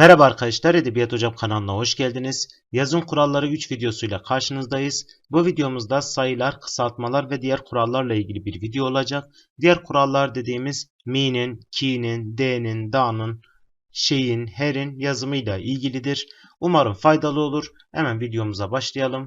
Merhaba arkadaşlar, Edebiyat Hocam kanalına hoş geldiniz. Yazım kuralları 3 videosuyla karşınızdayız. Bu videomuzda sayılar, kısaltmalar ve diğer kurallarla ilgili bir video olacak. Diğer kurallar dediğimiz mi'nin, ki'nin, d'nin, da'nın, şeyin, her'in yazımıyla ilgilidir. Umarım faydalı olur. Hemen videomuza başlayalım.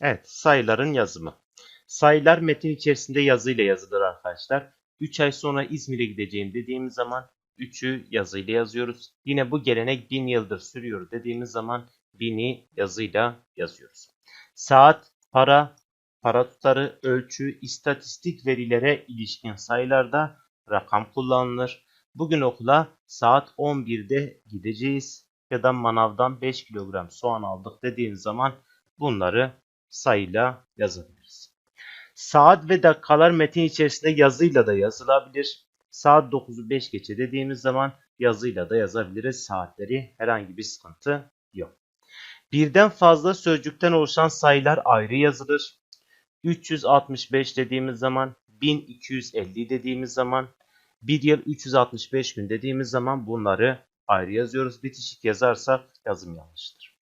Evet, sayıların yazımı. Sayılar metin içerisinde yazıyla yazılır arkadaşlar. 3 ay sonra İzmir'e gideceğim dediğimiz zaman 3'ü yazıyla yazıyoruz. Yine bu gelenek 1000 yıldır sürüyor dediğimiz zaman 1000'i yazıyla yazıyoruz. Saat, para, para tutarı, ölçü, istatistik verilere ilişkin sayılarda rakam kullanılır. Bugün okula saat 11'de gideceğiz ya da manavdan 5 kilogram soğan aldık dediğimiz zaman bunları sayıyla yazabiliriz. Saat ve dakikalar metin içerisinde yazıyla da yazılabilir. Saat 9'u 5 geçe dediğimiz zaman yazıyla da yazabiliriz. Saatleri herhangi bir sıkıntı yok. Birden fazla sözcükten oluşan sayılar ayrı yazılır. 365 dediğimiz zaman, 1250 dediğimiz zaman, 1 yıl 365 gün dediğimiz zaman bunları ayrı yazıyoruz. Bitişik yazarsak yazım yanlıştır.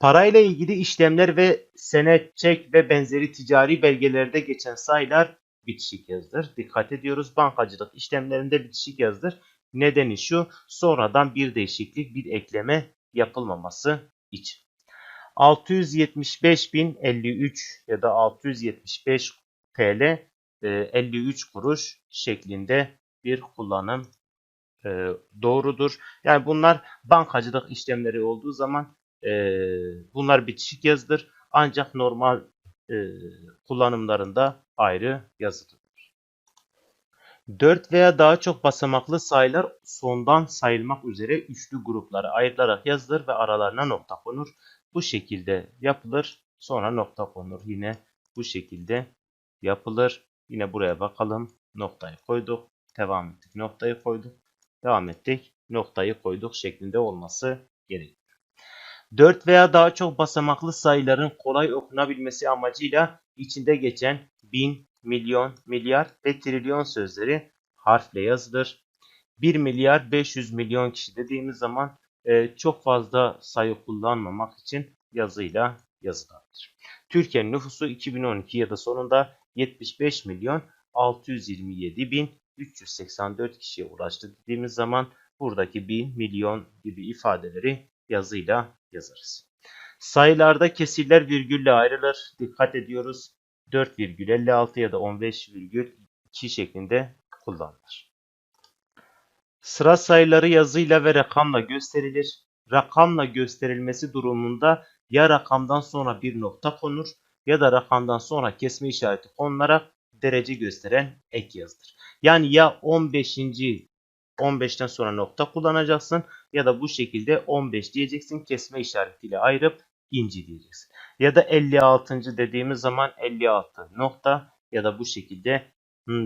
Parayla ilgili işlemler ve senet, çek ve benzeri ticari belgelerde geçen sayılar bitişik yazılır. Dikkat ediyoruz. Bankacılık işlemlerinde bitişik yazılır. Nedeni şu, sonradan bir değişiklik, bir ekleme yapılmaması için. 675.053 ya da 675 TL e, 53 kuruş şeklinde bir kullanım e, doğrudur. Yani bunlar bankacılık işlemleri olduğu zaman e, bunlar bitişik yazılır. Ancak normal e, kullanımlarında ayrı yazılır. 4 veya daha çok basamaklı sayılar sondan sayılmak üzere üçlü gruplara ayrılarak yazılır ve aralarına nokta konur. Bu şekilde yapılır. Sonra nokta konur. Yine bu şekilde yapılır. Yine buraya bakalım. Noktayı koyduk. Devam ettik. Noktayı koyduk. Devam ettik. Noktayı koyduk şeklinde olması gerekiyor. 4 veya daha çok basamaklı sayıların kolay okunabilmesi amacıyla içinde geçen bin, milyon, milyar ve trilyon sözleri harfle yazılır. 1 milyar 500 milyon kişi dediğimiz zaman e, çok fazla sayı kullanmamak için yazıyla yazılabilir. Türkiye'nin nüfusu 2012 ya da sonunda 75 milyon 627 bin 384 kişiye ulaştı dediğimiz zaman buradaki 1 milyon gibi ifadeleri yazıyla yazarız. Sayılarda kesirler virgülle ayrılır. Dikkat ediyoruz. 4,56 ya da 15,2 şeklinde kullanılır. Sıra sayıları yazıyla ve rakamla gösterilir. Rakamla gösterilmesi durumunda ya rakamdan sonra bir nokta konur ya da rakamdan sonra kesme işareti konularak derece gösteren ek yazılır. Yani ya 15. 15'ten sonra nokta kullanacaksın ya da bu şekilde 15 diyeceksin kesme işaretiyle ayırıp inci diyeceksin. Ya da 56. dediğimiz zaman 56 nokta ya da bu şekilde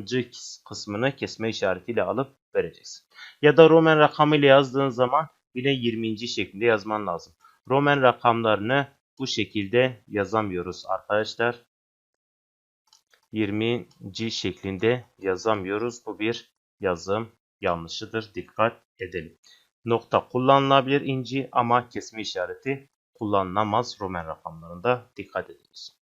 c kısmını kesme işaretiyle alıp vereceksin. Ya da Roman rakamıyla yazdığın zaman yine 20. şeklinde yazman lazım. Roman rakamlarını bu şekilde yazamıyoruz arkadaşlar. 20. şeklinde yazamıyoruz. Bu bir yazım yanlışıdır. Dikkat edelim. Nokta kullanılabilir inci ama kesme işareti kullanılamaz Roman rakamlarında dikkat ediniz.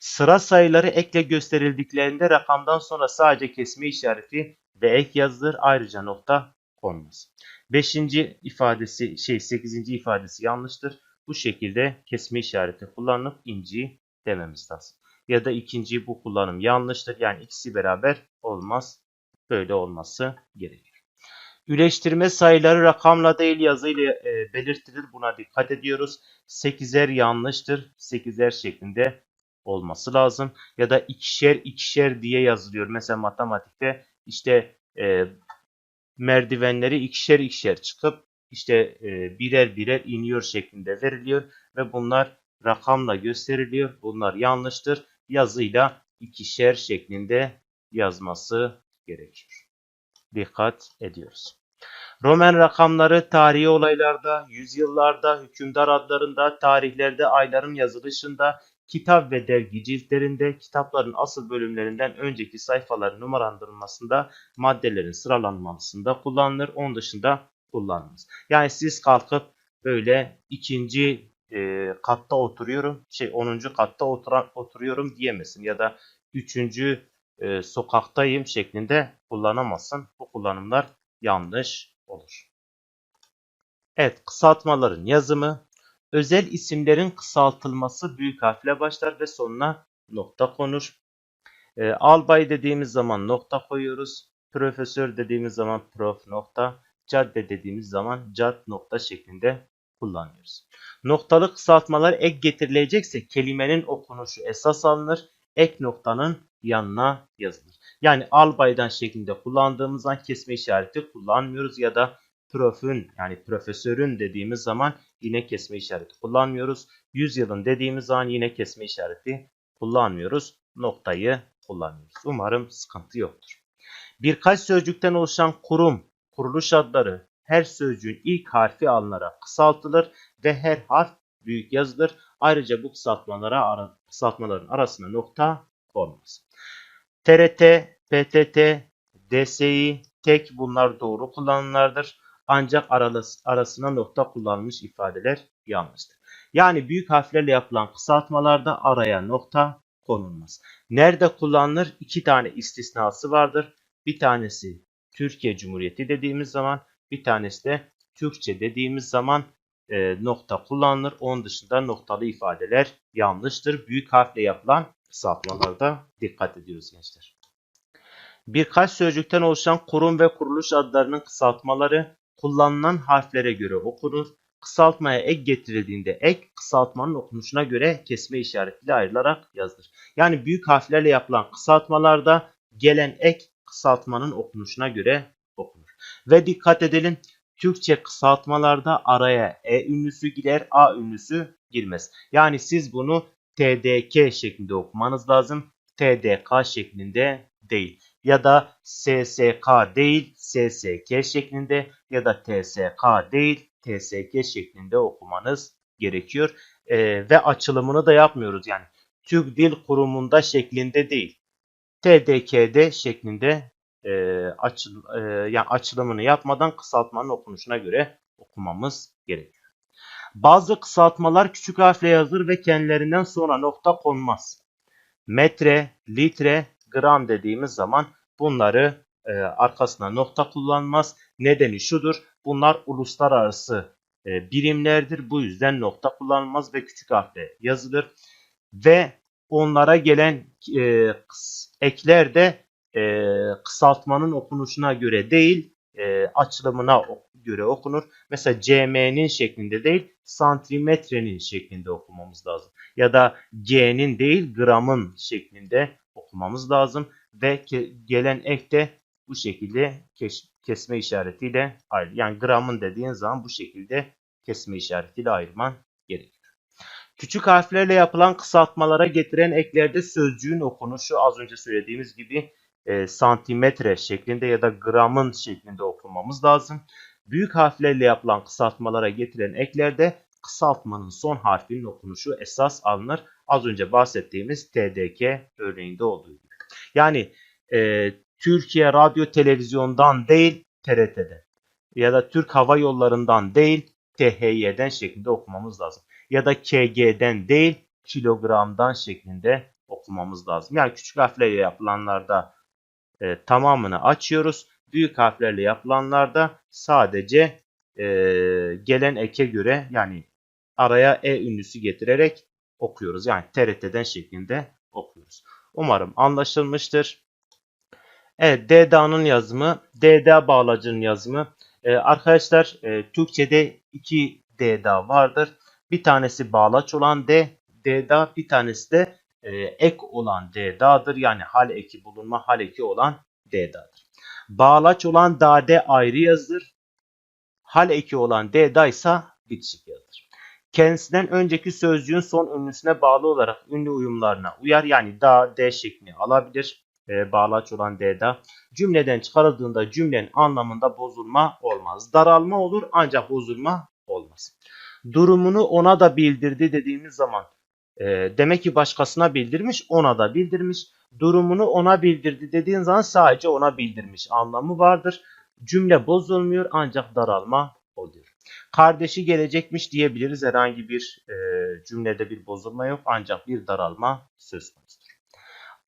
Sıra sayıları ekle gösterildiklerinde rakamdan sonra sadece kesme işareti ve ek yazılır ayrıca nokta konmaz. 5. ifadesi şey 8. ifadesi yanlıştır. Bu şekilde kesme işareti kullanıp inci dememiz lazım. Ya da ikinci bu kullanım yanlıştır. Yani ikisi beraber olmaz. Böyle olması gerekir. Üleştirme sayıları rakamla değil yazıyla e, belirtilir. Buna dikkat ediyoruz. 8'er yanlıştır. 8'er şeklinde olması lazım. Ya da ikişer ikişer diye yazılıyor. Mesela matematikte işte e, merdivenleri ikişer ikişer çıkıp işte e, birer birer iniyor şeklinde veriliyor ve bunlar rakamla gösteriliyor. Bunlar yanlıştır. Yazıyla ikişer şeklinde yazması gerekiyor. Dikkat ediyoruz. Roman rakamları tarihi olaylarda, yüzyıllarda, hükümdar adlarında, tarihlerde, ayların yazılışında, kitap ve dergi ciltlerinde, kitapların asıl bölümlerinden önceki sayfaların numaralandırılmasında, maddelerin sıralanmasında kullanılır. Onun dışında kullanılmaz. Yani siz kalkıp böyle ikinci e, katta oturuyorum, şey 10. katta oturan, oturuyorum diyemezsin ya da üçüncü e, sokaktayım şeklinde kullanamazsın. Bu kullanımlar yanlış olur. Evet, kısaltmaların yazımı. Özel isimlerin kısaltılması büyük harfle başlar ve sonuna nokta konur. E, albay dediğimiz zaman nokta koyuyoruz. Profesör dediğimiz zaman prof nokta. Cadde dediğimiz zaman cad nokta şeklinde kullanıyoruz. Noktalı kısaltmalar ek getirilecekse kelimenin okunuşu esas alınır. Ek noktanın yanına yazılır. Yani albaydan şeklinde kullandığımız zaman kesme işareti kullanmıyoruz ya da profün yani profesörün dediğimiz zaman yine kesme işareti kullanmıyoruz. Yüzyılın dediğimiz zaman yine kesme işareti kullanmıyoruz. Noktayı kullanıyoruz. Umarım sıkıntı yoktur. Birkaç sözcükten oluşan kurum, kuruluş adları her sözcüğün ilk harfi alınarak kısaltılır ve her harf büyük yazılır. Ayrıca bu kısaltmalara ara, kısaltmaların arasına nokta konmaz. TRT, PTT, DSİ, tek bunlar doğru kullanımlardır. Ancak arasına nokta kullanılmış ifadeler yanlıştır. Yani büyük harflerle yapılan kısaltmalarda araya nokta konulmaz. Nerede kullanılır? İki tane istisnası vardır. Bir tanesi Türkiye Cumhuriyeti dediğimiz zaman, bir tanesi de Türkçe dediğimiz zaman e, nokta kullanılır. Onun dışında noktalı ifadeler yanlıştır. Büyük harfle yapılan kısaltmalarda dikkat ediyoruz gençler. Birkaç sözcükten oluşan kurum ve kuruluş adlarının kısaltmaları kullanılan harflere göre okunur. Kısaltmaya ek getirildiğinde ek kısaltmanın okunuşuna göre kesme işaretiyle ayrılarak yazılır. Yani büyük harflerle yapılan kısaltmalarda gelen ek kısaltmanın okunuşuna göre okunur. Ve dikkat edelim Türkçe kısaltmalarda araya E ünlüsü girer, A ünlüsü girmez. Yani siz bunu TDK şeklinde okumanız lazım. TDK şeklinde değil. Ya da SSK değil, SSK şeklinde ya da TSK değil, TSK şeklinde okumanız gerekiyor. Ee, ve açılımını da yapmıyoruz. Yani Türk Dil Kurumu'nda şeklinde değil. TDK'de şeklinde e, açıl, e, yani açılımını yapmadan kısaltmanın okunuşuna göre okumamız gerekiyor. Bazı kısaltmalar küçük harfle yazılır ve kendilerinden sonra nokta konmaz. Metre, litre, gram dediğimiz zaman bunları e, arkasına nokta kullanmaz. Nedeni şudur. Bunlar uluslararası e, birimlerdir. Bu yüzden nokta kullanılmaz ve küçük harfle yazılır. Ve onlara gelen e, ekler de e, kısaltmanın okunuşuna göre değil e, açılımına göre okunur. Mesela CM'nin şeklinde değil santimetrenin şeklinde okumamız lazım. Ya da G'nin değil gramın şeklinde okumamız lazım. Ve gelen ek de bu şekilde kes kesme işaretiyle ayrı. Yani gramın dediğin zaman bu şekilde kesme işaretiyle ayırman gerekiyor. Küçük harflerle yapılan kısaltmalara getiren eklerde sözcüğün okunuşu az önce söylediğimiz gibi e, santimetre şeklinde ya da gramın şeklinde okumamız lazım. Büyük harflerle yapılan kısaltmalara getiren eklerde kısaltmanın son harfinin okunuşu esas alınır. Az önce bahsettiğimiz TDK örneğinde olduğu gibi. Yani e, Türkiye Radyo Televizyon'dan değil TRT'den ya da Türk Hava Yolları'ndan değil THY'den şeklinde okumamız lazım. Ya da KG'den değil kilogramdan şeklinde okumamız lazım. Yani küçük harflerle yapılanlarda e, tamamını açıyoruz. Büyük harflerle yapılanlarda sadece e, gelen eke göre yani araya E ünlüsü getirerek okuyoruz. Yani TRT'den şeklinde okuyoruz. Umarım anlaşılmıştır. Evet DDA'nın yazımı, DDA bağlacının yazımı. Ee, arkadaşlar e, Türkçe'de iki DDA vardır. Bir tanesi bağlaç olan D, DDA bir tanesi de e, ek olan DDA'dır. Yani hal eki bulunma hal eki olan DDA'dır. Bağlaç olan DAD ayrı yazılır. Hal eki olan DDA ise bitişik yazılır. Kendisinden önceki sözcüğün son ünlüsüne bağlı olarak ünlü uyumlarına uyar. Yani da, D şeklini alabilir. E, bağlaç olan D'da. Cümleden çıkarıldığında cümlenin anlamında bozulma olmaz. Daralma olur ancak bozulma olmaz. Durumunu ona da bildirdi dediğimiz zaman e, demek ki başkasına bildirmiş ona da bildirmiş. Durumunu ona bildirdi dediğin zaman sadece ona bildirmiş anlamı vardır. Cümle bozulmuyor ancak daralma oluyor. Kardeşi gelecekmiş diyebiliriz. Herhangi bir e, cümlede bir bozulma yok ancak bir daralma söz konusudur.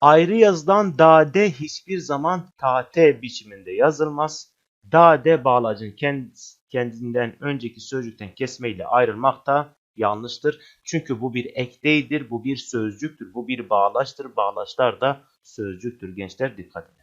Ayrı yazıdan dade hiçbir zaman tate biçiminde yazılmaz. Dade bağlacın kendinden önceki sözcükten kesmeyle ayrılmak da yanlıştır. Çünkü bu bir ek değildir, bu bir sözcüktür, bu bir bağlaçtır. Bağlaçlar da sözcüktür gençler dikkat edin.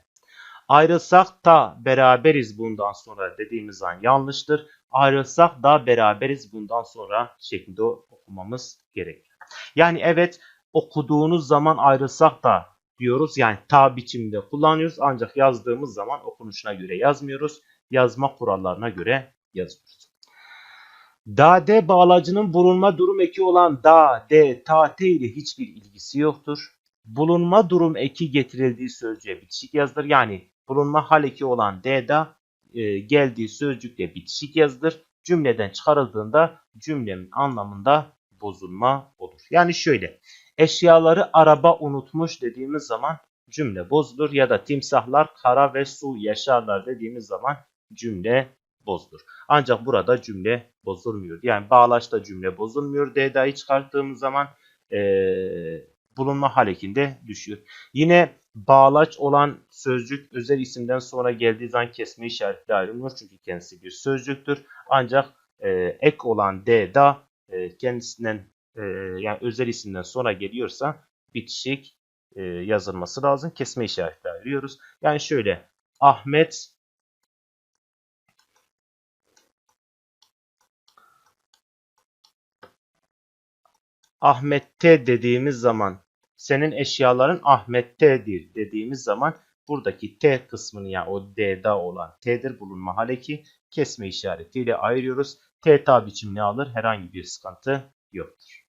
Ayrılsak da beraberiz bundan sonra dediğimiz an yanlıştır. Ayrılsak da beraberiz bundan sonra şeklinde okumamız gerekir. Yani evet okuduğunuz zaman ayrılsak da diyoruz. Yani ta biçimde kullanıyoruz ancak yazdığımız zaman okunuşuna göre yazmıyoruz. Yazma kurallarına göre yazıyoruz. Da de bağlacının bulunma durum eki olan da, de, ta, te ile hiçbir ilgisi yoktur. Bulunma durum eki getirildiği sözcüğe bitişik yazılır. Yani bulunma hal eki olan de da e, geldiği sözcükle bitişik yazılır. Cümleden çıkarıldığında cümlenin anlamında bozulma olur. Yani şöyle eşyaları araba unutmuş dediğimiz zaman cümle bozulur ya da timsahlar kara ve su yaşarlar dediğimiz zaman cümle bozulur. Ancak burada cümle bozulmuyor. Yani bağlaçta cümle bozulmuyor. D'da'yı çıkarttığımız zaman ee, bulunma halekinde düşüyor. Yine bağlaç olan sözcük özel isimden sonra geldiği zaman kesme işaretiyle ayrılmıyor. Çünkü kendisi bir sözcüktür. Ancak e, ek olan D'da e, kendisinden e, yani özel isimden sonra geliyorsa bitişik e, yazılması lazım. Kesme işareti ayırıyoruz. Yani şöyle Ahmet Ahmet'te dediğimiz zaman senin eşyaların Ahmet'tedir dediğimiz zaman buradaki T kısmını yani o D'da olan T'dir bulunma haleki kesme işaretiyle ayırıyoruz. T ta biçimini alır herhangi bir sıkıntı yoktur.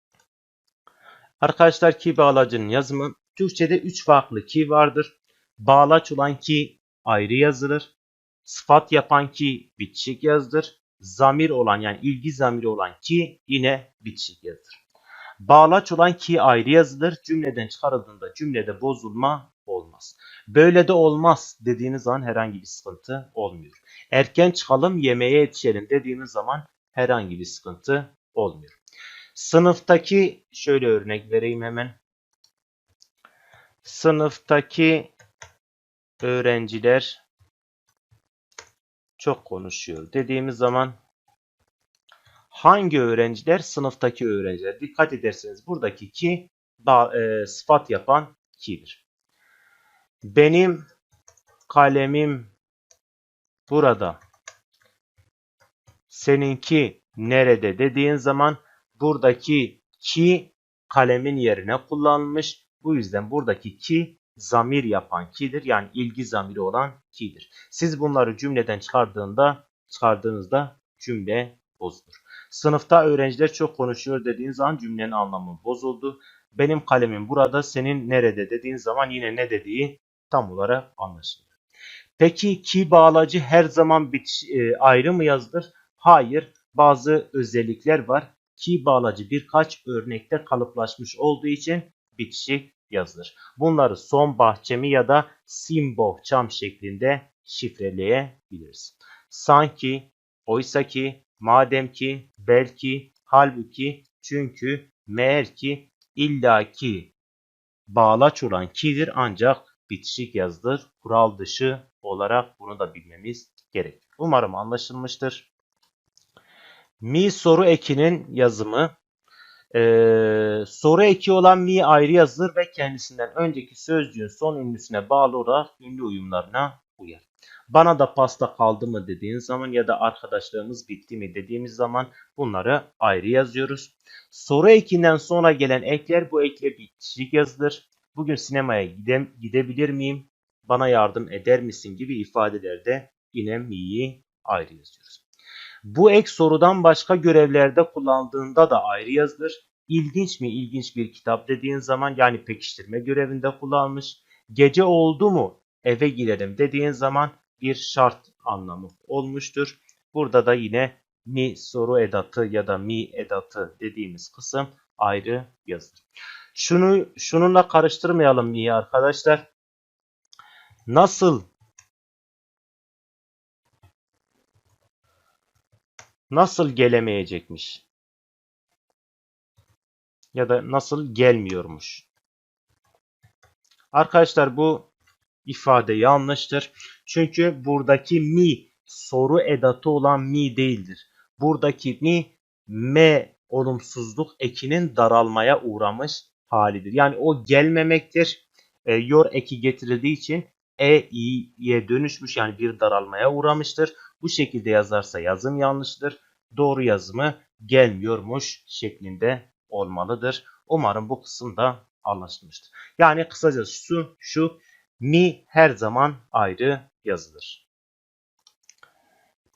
Arkadaşlar ki bağlacının yazımı Türkçe'de 3 farklı ki vardır. Bağlaç olan ki ayrı yazılır. Sıfat yapan ki bitişik yazılır. Zamir olan yani ilgi zamiri olan ki yine bitişik yazılır. Bağlaç olan ki ayrı yazılır. Cümleden çıkarıldığında cümlede bozulma olmaz. Böyle de olmaz dediğiniz zaman herhangi bir sıkıntı olmuyor. Erken çıkalım yemeğe yetişelim dediğiniz zaman herhangi bir sıkıntı olmuyor. Sınıftaki şöyle örnek vereyim hemen. Sınıftaki öğrenciler çok konuşuyor dediğimiz zaman hangi öğrenciler? Sınıftaki öğrenciler. Dikkat ederseniz buradaki ki e, sıfat yapan ki'dir. Benim kalemim burada. Seninki nerede dediğin zaman buradaki ki kalemin yerine kullanılmış. Bu yüzden buradaki ki zamir yapan ki'dir. Yani ilgi zamiri olan ki'dir. Siz bunları cümleden çıkardığında çıkardığınızda cümle bozulur. Sınıfta öğrenciler çok konuşuyor dediğin zaman cümlenin anlamı bozuldu. Benim kalemim burada, senin nerede dediğin zaman yine ne dediği tam olarak anlaşılır. Peki ki bağlacı her zaman bitiş, e, ayrı mı yazılır? Hayır. Bazı özellikler var. Ki bağlacı birkaç örnekte kalıplaşmış olduğu için bitişik yazılır. Bunları son bahçemi ya da simbohçam şeklinde şifreleyebiliriz. Sanki, oysa ki, madem ki, belki, halbuki, çünkü, meğer ki, illaki bağlaç olan ki'dir ancak bitişik yazılır. Kural dışı olarak bunu da bilmemiz gerek. Umarım anlaşılmıştır. Mi soru ekinin yazımı. Ee, soru eki olan mi ayrı yazılır ve kendisinden önceki sözcüğün son ünlüsüne bağlı olarak ünlü uyumlarına uyar. Bana da pasta kaldı mı dediğiniz zaman ya da arkadaşlarımız bitti mi dediğimiz zaman bunları ayrı yazıyoruz. Soru ekinden sonra gelen ekler bu ekle bitişik yazılır. Bugün sinemaya gide, gidebilir miyim? Bana yardım eder misin gibi ifadelerde yine mi'yi ayrı yazıyoruz. Bu ek sorudan başka görevlerde kullandığında da ayrı yazılır. İlginç mi ilginç bir kitap dediğin zaman yani pekiştirme görevinde kullanmış. Gece oldu mu eve girelim dediğin zaman bir şart anlamı olmuştur. Burada da yine mi soru edatı ya da mi edatı dediğimiz kısım ayrı yazılır. Şunu şununla karıştırmayalım mi'yi arkadaşlar. Nasıl nasıl gelemeyecekmiş? Ya da nasıl gelmiyormuş? Arkadaşlar bu ifade yanlıştır. Çünkü buradaki mi soru edatı olan mi değildir. Buradaki mi m olumsuzluk ekinin daralmaya uğramış halidir. Yani o gelmemektir. E, yor eki getirildiği için e i'ye dönüşmüş yani bir daralmaya uğramıştır. Bu şekilde yazarsa yazım yanlıştır. Doğru yazımı gelmiyormuş şeklinde olmalıdır. Umarım bu kısımda anlaşılmıştır. Yani kısacası şu, şu mi her zaman ayrı yazılır.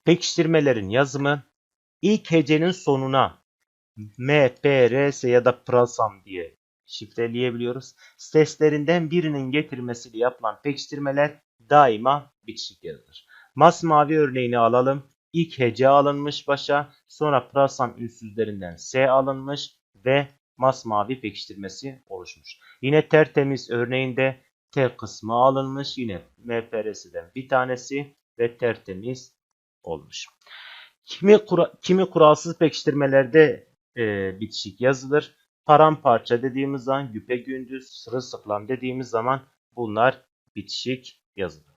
Pekiştirmelerin yazımı ilk hecenin sonuna M, P, R, S ya da prasam diye şifreleyebiliyoruz. Seslerinden birinin getirmesiyle yapılan pekiştirmeler daima bitişik yazılır. Masmavi örneğini alalım. İlk hece alınmış başa, sonra prasam ünsüzlerinden S alınmış ve masmavi pekiştirmesi oluşmuş. Yine tertemiz örneğinde T kısmı alınmış. Yine MPRS'den bir tanesi ve tertemiz olmuş. Kimi, kura, kimi kuralsız pekiştirmelerde e, bitişik yazılır. Paramparça dediğimiz zaman güpe gündüz, sırılsıklam dediğimiz zaman bunlar bitişik yazılır.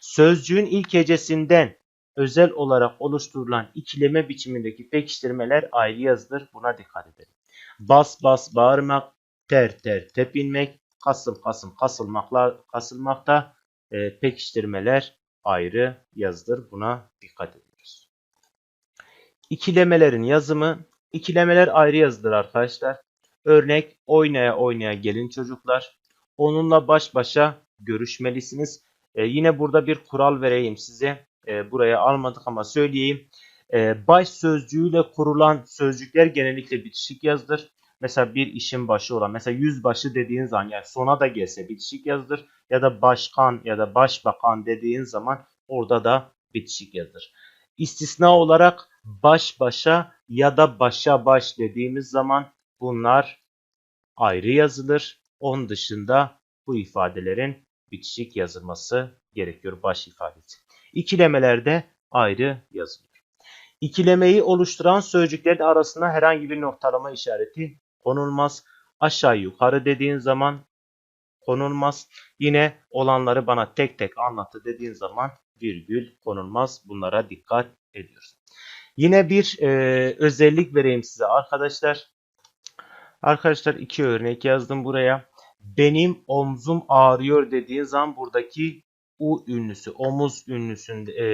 Sözcüğün ilk hecesinden özel olarak oluşturulan ikileme biçimindeki pekiştirmeler ayrı yazılır. Buna dikkat edelim. Bas bas bağırmak, ter ter tepinmek, kasım kasım kasılmakla kasılmakta e, pekiştirmeler ayrı yazılır. Buna dikkat ediyoruz. İkilemelerin yazımı ikilemeler ayrı yazılır arkadaşlar. Örnek oynaya oynaya gelin çocuklar. Onunla baş başa görüşmelisiniz. E, yine burada bir kural vereyim size. E, buraya almadık ama söyleyeyim. E, baş sözcüğüyle kurulan sözcükler genellikle bitişik yazılır. Mesela bir işin başı olan mesela yüzbaşı dediğin zaman yani sona da gelse bitişik yazılır. Ya da başkan ya da başbakan dediğin zaman orada da bitişik yazılır. İstisna olarak baş başa ya da başa baş dediğimiz zaman bunlar ayrı yazılır. Onun dışında bu ifadelerin bitişik yazılması gerekiyor baş ifadesi. İkilemelerde ayrı yazılır. İkilemeyi oluşturan sözcüklerin arasında herhangi bir noktalama işareti konulmaz. Aşağı yukarı dediğin zaman konulmaz. Yine olanları bana tek tek anlattı dediğin zaman virgül konulmaz. Bunlara dikkat ediyoruz. Yine bir e, özellik vereyim size arkadaşlar. Arkadaşlar iki örnek yazdım buraya. Benim omzum ağrıyor dediğin zaman buradaki u ünlüsü, omuz ünlüsünde e,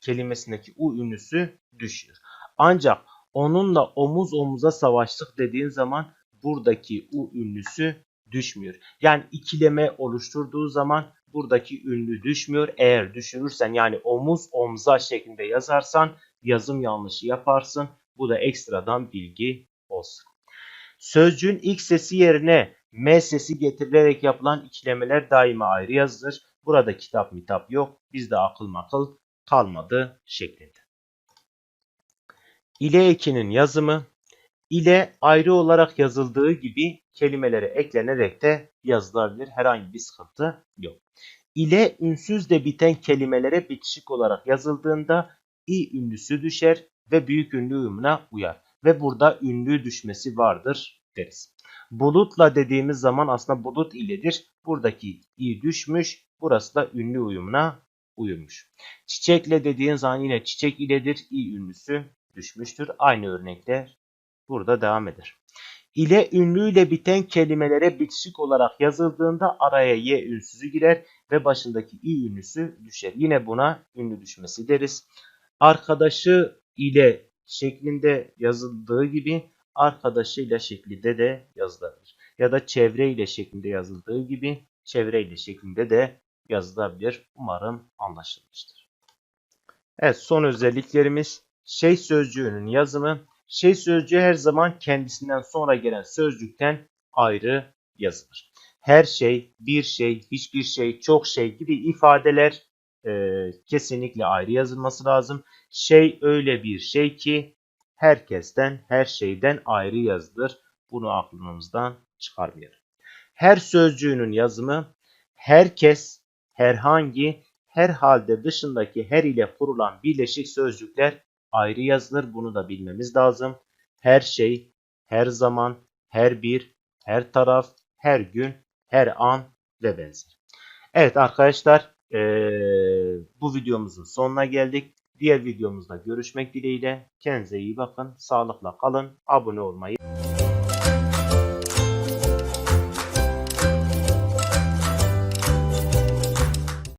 kelimesindeki u ünlüsü düşüyor. Ancak onunla omuz omuza savaştık dediğin zaman buradaki u ünlüsü düşmüyor. Yani ikileme oluşturduğu zaman buradaki ünlü düşmüyor. Eğer düşürürsen yani omuz omza şeklinde yazarsan yazım yanlışı yaparsın. Bu da ekstradan bilgi olsun. Sözcüğün ilk sesi yerine M sesi getirilerek yapılan ikilemeler daima ayrı yazılır. Burada kitap mitap yok. Bizde akıl makıl kalmadı şeklinde. İle ekinin yazımı ile ayrı olarak yazıldığı gibi kelimelere eklenerek de yazılabilir. Herhangi bir sıkıntı yok. İle ünsüzle biten kelimelere bitişik olarak yazıldığında i ünlüsü düşer ve büyük ünlü uyumuna uyar. Ve burada ünlü düşmesi vardır deriz. Bulutla dediğimiz zaman aslında bulut iledir. Buradaki i düşmüş. Burası da ünlü uyumuna uyumuş. Çiçekle dediğin zaman yine çiçek iledir. i ünlüsü düşmüştür. Aynı örnekler burada devam eder. İle ünlüyle biten kelimelere bitişik olarak yazıldığında araya y ünsüzü girer ve başındaki i ünlüsü düşer. Yine buna ünlü düşmesi deriz. Arkadaşı ile şeklinde yazıldığı gibi arkadaşıyla şeklinde de yazılabilir. Ya da çevre ile şeklinde yazıldığı gibi çevre ile şeklinde de yazılabilir. Umarım anlaşılmıştır. Evet son özelliklerimiz şey sözcüğünün yazımı. Şey sözcüğü her zaman kendisinden sonra gelen sözcükten ayrı yazılır. Her şey, bir şey, hiçbir şey, çok şey gibi ifadeler e, kesinlikle ayrı yazılması lazım. Şey öyle bir şey ki herkesten, her şeyden ayrı yazılır. Bunu aklımızdan çıkarmayalım. Her sözcüğünün yazımı herkes, herhangi, her halde dışındaki her ile kurulan birleşik sözcükler ayrı yazılır. Bunu da bilmemiz lazım. Her şey, her zaman, her bir, her taraf, her gün, her an ve benzer. Evet arkadaşlar eee, bu videomuzun sonuna geldik. Diğer videomuzda görüşmek dileğiyle. Kendinize iyi bakın. Sağlıkla kalın. Abone olmayı